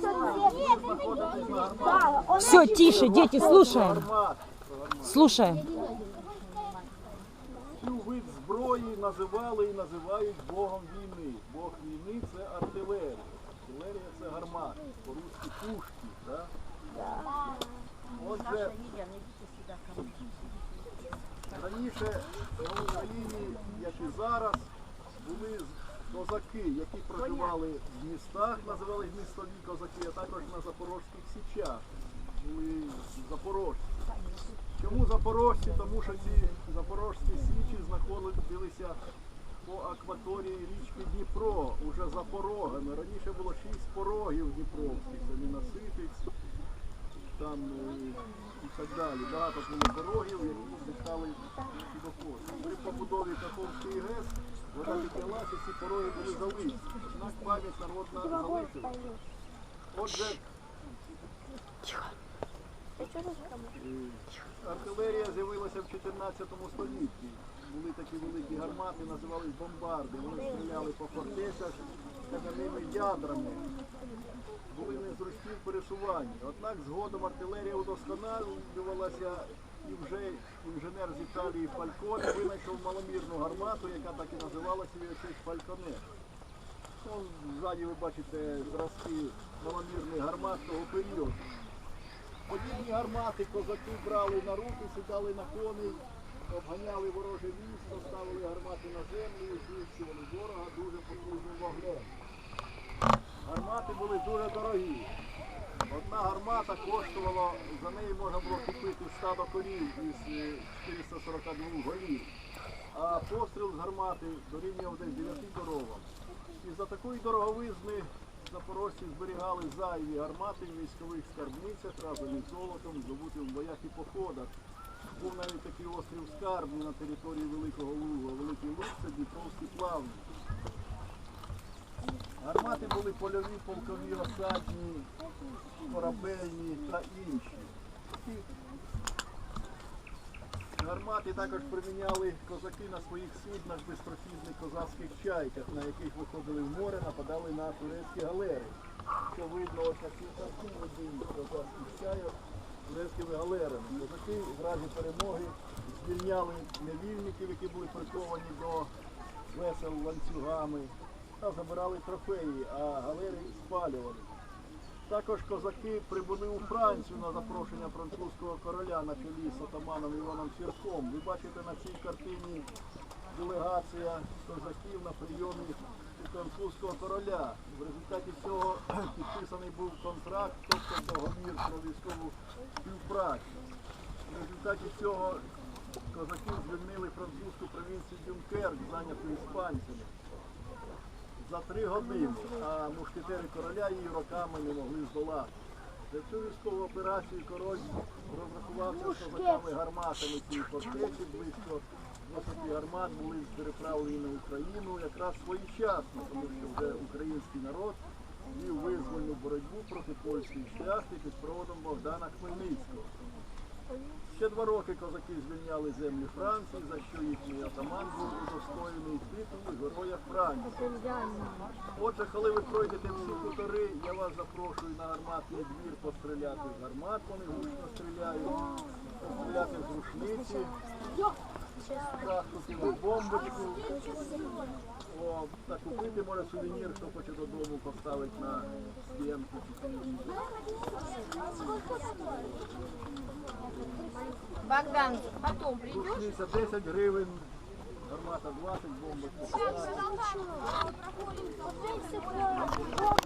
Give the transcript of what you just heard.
знаходитесь на 870. Все, тише, дети, слушаем. гармат. Слушаем. Цю вид зброї називали і називають Богом війни. Бог війни це артилерія. Артилерія це гармат. По-русски пушки. Да? Отже, раніше в Україні, як і зараз, були козаки, які проживали в містах, називались містові козаки, а також на Запорозьких січах. Були запорожці. Чому запорожці? Тому що ці запорожські січі знаходилися по акваторії річки Дніпро, уже за порогами. Раніше було шість порогів Дніпровських, це Міноситиць, там е, і так далі. Багато було порогів, які дихали сюдокос. При побудові Каховської ГЕС вода піднялася, ці пороги були залиті. Однак пам'ять народна залишилася. Отже, Артилерія з'явилася в 14 столітті. Були такі великі гармати, називались бомбарди. Вони стріляли по фортецях кам'яними ядрами. Були незручні в пересуванні. Однак згодом артилерія удосконалювалася і вже інженер з Італії Фальконе винайшов маломірну гармату, яка так і називалася честь Фальконе. Ну, Ззаді ви бачите зразки маломірних гармат того періоду. Подібні гармати козаки брали на руки, сідали на коней, обганяли вороже військо, ставили гармати на землю і знищували ворога дуже потужним вогнем. Гармати були дуже дорогі. Одна гармата коштувала, за неї можна було купити стадо корів із е, 442 голів. А постріл з гармати дорівнював десь 9 коровам. І за такої дороговизни запорожці зберігали зайві гармати в військових скарбницях разом із золотом, здобутим в боях і походах. Був навіть такий острів Скарбний на території Великого Луга. Великий Луг це Дніпровський плавник. Гармати були польові, полкові, осадні, корабельні та інші. Гармати також приміняли козаки на своїх суднах бистрохідних козацьких чайках, на яких виходили в море, нападали на турецькі галери. Що видно ось на цій козацьких чайок турецькими галерами. Козаки в разі перемоги звільняли невільників, які були приковані до весел ланцюгами, та забирали трофеї, а галери спалювали. Також козаки прибули у Францію на запрошення французького короля на чолі з отаманом Іваном Сірком. Ви бачите на цій картині делегація козаків на прийомі французького короля. В результаті цього підписаний був контракт, тобто договір про військову співпрацю. В результаті цього козаки звільнили французьку провінцію Дюнкерк, зайняту іспанцями за три години, а мушкетери короля її роками не могли здолати. За цю військову операцію король розрахувався з козаками гарматами цієї фортеці, близько 20 гармат були переправлені на Україну якраз своєчасно, тому що вже український народ вів визвольну боротьбу проти польської шляхти під проводом Богдана Хмельницького. Ще два роки козаки звільняли землі Франції, за що їхній атаман був удостоєний титулу Героя Франції. Отже, коли ви пройдете всі хутори, я вас запрошую на гарматний двір постріляти з гармат, вони гучно стріляють, постріляти з рушниці, трахнути бомбочку. О, та купити може сувенір, хто хоче додому поставити на стінку. Богдан, потом придешь? Рушниця 10 гривень, гармата 20, бомбочка 15.